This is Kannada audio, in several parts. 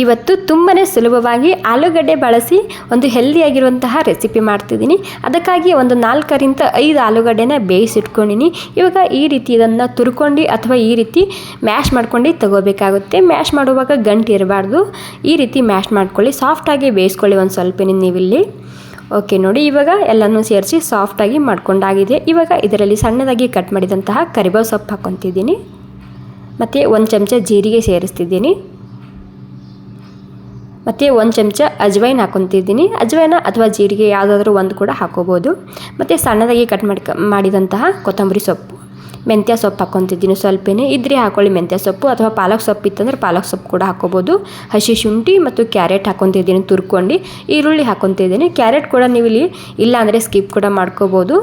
ಇವತ್ತು ತುಂಬಾ ಸುಲಭವಾಗಿ ಆಲೂಗಡ್ಡೆ ಬಳಸಿ ಒಂದು ಹೆಲ್ದಿಯಾಗಿರುವಂತಹ ರೆಸಿಪಿ ಮಾಡ್ತಿದ್ದೀನಿ. ಅದಕ್ಕಾಗಿ ಒಂದು ನಾಲ್ಕರಿಂದ ಐದು ಆಲೂಗಡ್ಡೆನ ಬೇಯಿಸಿಟ್ಕೊಂಡಿನಿ. ಇವಾಗ ಈ ರೀತಿ ಇದನ್ನು ತುರ್ಕೊಂಡು ಅಥವಾ ಈ ರೀತಿ ಮ್ಯಾಶ್ ಮಾಡ್ಕೊಂಡು ತಗೋಬೇಕಾಗುತ್ತೆ. ಮ್ಯಾಶ್ ಮಾಡುವಾಗ ಗಂಟು ಇರಬಾರ್ದು. ಈ ರೀತಿ ಮ್ಯಾಶ್ ಮಾಡ್ಕೊಳ್ಳಿ. ಸಾಫ್ಟಾಗಿ ಬೇಯಿಸ್ಕೊಳ್ಳಿ ಒಂದು ಸ್ವಲ್ಪ ನೀವಿಲ್ಲಿ. ಓಕೆ, ನೋಡಿ ಇವಾಗ ಎಲ್ಲನೂ ಸೇರಿಸಿ ಸಾಫ್ಟಾಗಿ ಮಾಡ್ಕೊಂಡಾಗಿದೆ. ಇವಾಗ ಇದರಲ್ಲಿ ಸಣ್ಣದಾಗಿ ಕಟ್ ಮಾಡಿದಂತಹ ಕರಿಬೇವು ಸೊಪ್ಪು ಹಾಕ್ಕೊತಿದ್ದೀನಿ. ಮತ್ತು ಒಂದು ಚಮಚ ಜೀರಿಗೆ ಸೇರಿಸ್ತಿದ್ದೀನಿ. ಮತ್ತು ಒಂದು ಚಮಚ ಅಜ್ವೈನ್ ಹಾಕೊತಿದ್ದೀನಿ. ಅಜ್ವೈನ ಅಥವಾ ಜೀರಿಗೆ ಯಾವುದಾದ್ರೂ ಒಂದು ಕೂಡ ಹಾಕೋಬೋದು. ಮತ್ತು ಸಣ್ಣದಾಗಿ ಕಟ್ ಮಾಡಿ ಮಾಡಿದಂತಹ ಕೊತ್ತಂಬರಿ ಸೊಪ್ಪು. ಮೆಂತ್ಯ ಸೊಪ್ಪು ಹಾಕೊತಿದ್ದೀನಿ ಸ್ವಲ್ಪನೇ. ಇದ್ರೆ ಹಾಕೊಳ್ಳಿ ಮೆಂತ್ಯ ಸೊಪ್ಪು ಅಥವಾ ಪಾಲಕ್ ಸೊಪ್ಪು ಇತ್ತಂದ್ರೆ ಪಾಲಕ್ ಸೊಪ್ಪು ಕೂಡ ಹಾಕೋಬೋದು. ಹಸಿ ಶುಂಠಿ ಮತ್ತು ಕ್ಯಾರೆಟ್ ಹಾಕೊತಿದ್ದೀನಿ ತುರ್ಕೊಂಡು. ಈರುಳ್ಳಿ ಹಾಕೊತಿದ್ದೀನಿ. ಕ್ಯಾರೆಟ್ ಕೂಡ ನೀವು ಇಲ್ಲಿ ಇಲ್ಲ ಅಂದರೆ ಸ್ಕಿಪ್ ಕೂಡ ಮಾಡ್ಕೋಬೋದು.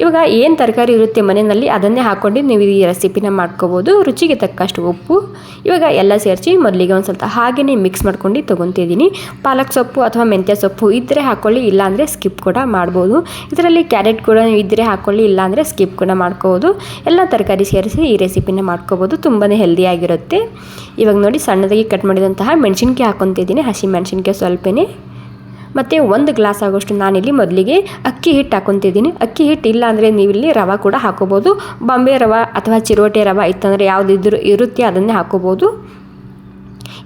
ಇವಾಗ ಏನು ತರಕಾರಿ ಇರುತ್ತೆ ಮನೆಯಲ್ಲಿ, ಅದನ್ನೇ ಹಾಕ್ಕೊಂಡು ನೀವು ಈ ರೆಸಿಪಿನ ಮಾಡ್ಕೋಬೋದು. ರುಚಿಗೆ ತಕ್ಕಷ್ಟು ಉಪ್ಪು, ಇವಾಗ ಎಲ್ಲ ಸೇರಿಸಿ ಮೊದಲಿಗೆ ಒಂದು ಸ್ವಲ್ಪ ಹಾಗೆಯೇ ಮಿಕ್ಸ್ ಮಾಡ್ಕೊಂಡು ತೊಗೊತಿದ್ದೀನಿ ಪಾಲಕ್ ಸೊಪ್ಪು ಅಥವಾ ಮೆಂತ್ಯ ಸೊಪ್ಪು ಇದ್ದರೆ ಹಾಕ್ಕೊಳ್ಳಿ ಇಲ್ಲಾಂದರೆ ಸ್ಕಿಪ್ ಕೂಡ ಮಾಡ್ಬೋದು. ಇದರಲ್ಲಿ ಕ್ಯಾರೆಟ್ ಕೂಡ ಇದ್ದರೆ ಹಾಕ್ಕೊಳ್ಳಿ ಇಲ್ಲಾಂದರೆ ಸ್ಕಿಪ್ ಕೂಡ ಮಾಡ್ಕೋಬೋದು. ಎಲ್ಲ ತರಕಾರಿ ಸೇರಿಸಿ ಈ ರೆಸಿಪಿನ ಮಾಡ್ಕೋಬೋದು ತುಂಬಾ ಹೆಲ್ದಿಯಾಗಿರುತ್ತೆ ಇವಾಗ ನೋಡಿ ಸಣ್ಣದಾಗಿ ಕಟ್ ಮಾಡಿದಂತಹ ಮೆಣಸಿನ್ಕಾಯಿ ಹಾಕ್ಕೊತಿದ್ದೀನಿ ಹಸಿ ಮೆಣಸಿನ್ಕಾಯಿ ಸ್ವಲ್ಪನೇ. ಮತ್ತು ಒಂದು ಗ್ಲಾಸ್ ಆಗೋಷ್ಟು ನಾನಿಲ್ಲಿ ಮೊದಲಿಗೆ ಅಕ್ಕಿ ಹಿಟ್ಟು ಹಾಕೊತಿದ್ದೀನಿ. ಅಕ್ಕಿ ಹಿಟ್ಟು ಇಲ್ಲ ಅಂದರೆ ನೀವಿಲ್ಲಿ ರವೆ ಕೂಡ ಹಾಕೋಬೋದು. ಬಾಂಬೆ ರವೆ ಅಥವಾ ಚಿರೋಟೆ ರವೆ ಇತ್ತಂದರೆ ಯಾವುದಿದ್ರು ಇರುತ್ತೆ ಅದನ್ನೇ ಹಾಕೋಬೋದು.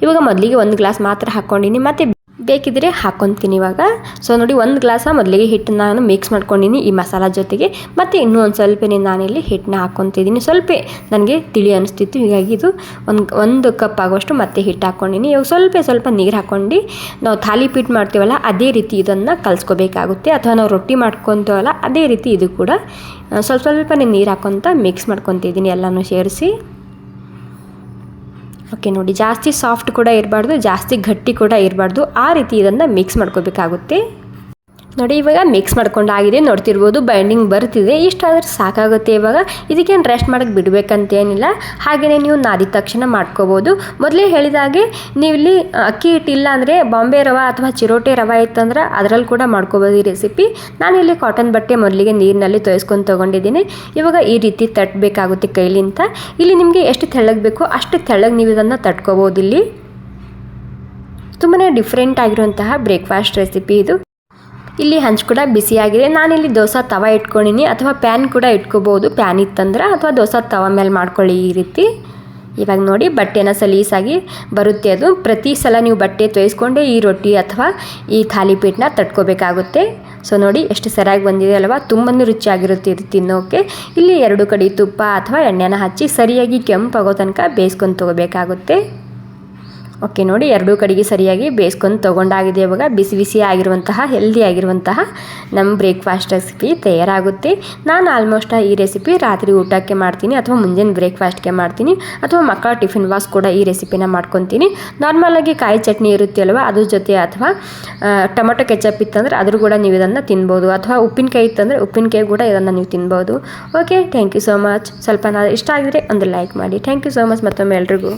ಇವಾಗ ಮೊದಲಿಗೆ ಒಂದು ಗ್ಲಾಸ್ ಮಾತ್ರ ಹಾಕ್ಕೊಂಡಿನಿ ಮತ್ತು ಬೇಕಿದ್ರೆ ಹಾಕೊತೀನಿ ಇವಾಗ. ಸೊ ನೋಡಿ, ಒಂದು ಗ್ಲಾಸ ಮೊದಲಿಗೆ ಹಿಟ್ಟನ್ನ ನಾನು ಮಿಕ್ಸ್ ಮಾಡ್ಕೊಂಡಿನಿ ಈ ಮಸಾಲ ಜೊತೆಗೆ. ಮತ್ತು ಇನ್ನೂ ಒಂದು ಸ್ವಲ್ಪನೇ ನಾನಿಲ್ಲಿ ಹಿಟ್ಟನ್ನ ಹಾಕ್ಕೊತಿದ್ದೀನಿ ಸ್ವಲ್ಪ ನನಗೆ ತಿಳಿ ಅನಿಸ್ತಿತ್ತು. ಹೀಗಾಗಿ ಇದು ಒಂದು ಒಂದು ಕಪ್ ಆಗೋಷ್ಟು ಮತ್ತೆ ಹಿಟ್ಟು ಹಾಕ್ಕೊಂಡಿನಿ ಇವಾಗ ಸ್ವಲ್ಪ ಸ್ವಲ್ಪ ನೀರು ಹಾಕ್ಕೊಂಡು ನಾವು ಥಾಲಿ ಪೀಟ್ ಮಾಡ್ತೀವಲ್ಲ, ಅದೇ ರೀತಿ ಇದನ್ನು ಕಲಿಸ್ಕೋಬೇಕಾಗುತ್ತೆ. ಅಥವಾ ನಾವು ರೊಟ್ಟಿ ಮಾಡ್ಕೊತೀವಲ್ಲ, ಅದೇ ರೀತಿ ಇದು ಕೂಡ ಸ್ವಲ್ಪ ಸ್ವಲ್ಪನೇ ನೀರು ಹಾಕೊತ ಮಿಕ್ಸ್ ಮಾಡ್ಕೊತಿದ್ದೀನಿ ಎಲ್ಲನೂ ಸೇರಿಸಿ. ಓಕೆ ನೋಡಿ, ಜಾಸ್ತಿ ಸಾಫ್ಟ್ ಕೂಡ ಇರಬಾರ್ದು, ಜಾಸ್ತಿ ಗಟ್ಟಿ ಕೂಡ ಇರಬಾರ್ದು. ಆ ರೀತಿ ಇದನ್ನು ಮಿಕ್ಸ್ ಮಾಡ್ಕೋಬೇಕಾಗುತ್ತೆ. ನೋಡಿ, ಇವಾಗ ಮಿಕ್ಸ್ ಮಾಡ್ಕೊಂಡಾಗಿದೆ ನೋಡ್ತಿರ್ಬೋದು ಬೈಂಡಿಂಗ್ ಬರ್ತಿದೆ. ಇಷ್ಟಾದ್ರೆ ಸಾಕಾಗುತ್ತೆ ಇವಾಗ. ಇದಕ್ಕೇನು ರೆಸ್ಟ್ ಮಾಡೋಕ್ಕೆ ಬಿಡಬೇಕಂತೇನಿಲ್ಲ. ಹಾಗೆಯೇ ನೀವು ನಾದಿದ ತಕ್ಷಣ ಮಾಡ್ಕೋಬೋದು. ಮೊದಲೇ ಹೇಳಿದಾಗೆ ನೀವು ಇಲ್ಲಿ ಅಕ್ಕಿ ಹಿಟ್ಟಿಲ್ಲ ಅಂದರೆ ಬಾಂಬೆ ರವೆ ಅಥವಾ ಚಿರೋಟೆ ರವೆ ಇತ್ತಂದ್ರೆ ಅದರಲ್ಲಿ ಕೂಡ ಮಾಡ್ಕೋಬೋದು ಈ ರೆಸಿಪಿ ನಾನು ಇಲ್ಲಿ ಕಾಟನ್ ಬಟ್ಟೆ ಮೊದಲಿಗೆ ನೀರಿನಲ್ಲಿ ತೊಯ್ಸ್ಕೊಂಡು ತೊಗೊಂಡಿದ್ದೀನಿ. ಇವಾಗ ಈ ರೀತಿ ತಟ್ಟಬೇಕಾಗುತ್ತೆ ಕೈಲಿಂತ. ಇಲ್ಲಿ ನಿಮಗೆ ಎಷ್ಟು ತೆಳ್ಳಗೆ ಬೇಕೋ ಅಷ್ಟು ತೆಳ್ಳಗೆ ನೀವು ಇದನ್ನು ತಟ್ಕೋಬೋದು ಇಲ್ಲಿ ತುಂಬಾ ಡಿಫ್ರೆಂಟ್ ಆಗಿರುವಂತಹ ಬ್ರೇಕ್ಫಾಸ್ಟ್ ರೆಸಿಪಿ ಇದು. ಇಲ್ಲಿ ಹಂಚು ಕೂಡ ಬಿಸಿಯಾಗಿದೆ ನಾನಿಲ್ಲಿ ದೋಸೆ ತವ ಇಟ್ಕೊಂಡಿನಿ. ಅಥವಾ ಪ್ಯಾನ್ ಕೂಡ ಇಟ್ಕೋಬೋದು. ಪ್ಯಾನ್ ಇತ್ತಂದ್ರೆ ಅಥವಾ ದೋಸೆ ತವ ಮೇಲೆ ಮಾಡ್ಕೊಳ್ಳಿ ಈ ರೀತಿ. ಇವಾಗ ನೋಡಿ ಬಟ್ಟೆನ ಸಲೀಸಾಗಿ ಬರುತ್ತೆ ಅದು. ಪ್ರತಿ ಸಲ ನೀವು ಬಟ್ಟೆ ತೊಯ್ಸ್ಕೊಂಡೆ ಈ ರೊಟ್ಟಿ ಅಥವಾ ಈ ಥಾಲಿಪೀಠನ ತಟ್ಕೋಬೇಕಾಗುತ್ತೆ. ಸೊ ನೋಡಿ ಎಷ್ಟು ಸರಿಯಾಗಿ ಬಂದಿದೆ ಅಲ್ವಾ. ತುಂಬನೇ ರುಚಿಯಾಗಿರುತ್ತೆ ಇದು ತಿನ್ನೋಕೆ. ಇಲ್ಲಿ ಎರಡು ಕಡೆ ತುಪ್ಪ ಅಥವಾ ಎಣ್ಣೆನ ಹಚ್ಚಿ ಸರಿಯಾಗಿ ಕೆಂಪಾಗೋ ತನಕ ಬೇಯಿಸ್ಕೊಂಡು ತೊಗೋಬೇಕಾಗುತ್ತೆ. ಓಕೆ, ನೋಡಿ, ಎರಡೂ ಕಡೆಗೆ ಸರಿಯಾಗಿ ಬೇಯಿಸ್ಕೊಂಡು ತೊಗೊಂಡಾಗಿದೆ ಇವಾಗ. ಬಿಸಿ ಬಿಸಿ ಆಗಿರುವಂತಹ ಹೆಲ್ದಿ ಆಗಿರುವಂತಹ ನಮ್ಮ ಬ್ರೇಕ್ಫಾಸ್ಟ್ ರೆಸಿಪಿ ತಯಾರಾಗುತ್ತೆ. ನಾನು ಆಲ್ಮೋಸ್ಟ್ ಈ ರೆಸಿಪಿ ರಾತ್ರಿ ಊಟಕ್ಕೆ ಮಾಡ್ತೀನಿ ಅಥವಾ ಮುಂಜಾನೆ ಬ್ರೇಕ್ಫಾಸ್ಟ್ಗೆ ಮಾಡ್ತೀನಿ ಅಥವಾ ಮಕ್ಕಳ ಟಿಫಿನ್ ವಾಸ್ ಕೂಡ ಈ ರೆಸಿಪಿನ ಮಾಡ್ಕೊತೀನಿ. ನಾರ್ಮಲಾಗಿ ಕಾಯಿ ಚಟ್ನಿ ಇರುತ್ತೆ ಅಲ್ವ ಅದ್ರ ಜೊತೆ ಅಥವಾ ಟೊಮೊಟೊ ಕೆಚಪ್ ಇತ್ತಂದ್ರೆ ಅದ್ರ ಕೂಡ ನೀವು ಇದನ್ನು ತಿನ್ಬೋದು. ಅಥವಾ ಉಪ್ಪಿನಕಾಯಿ ಇತ್ತಂದರೆ ಉಪ್ಪಿನಕಾಯಿ ಕೂಡ ಇದನ್ನು ನೀವು ತಿನ್ಬೋದು. Okay thank you so much ಸ್ವಲ್ಪ ನಾವು ಇಷ್ಟ ಆಗಿದ್ರೆ ಒಂದು ಲೈಕ್ ಮಾಡಿ. ಥ್ಯಾಂಕ್ ಯು ಸೋ ಮಚ್ ಮತ್ತೊಮ್ಮೆ ಎಲ್ರಿಗೂ.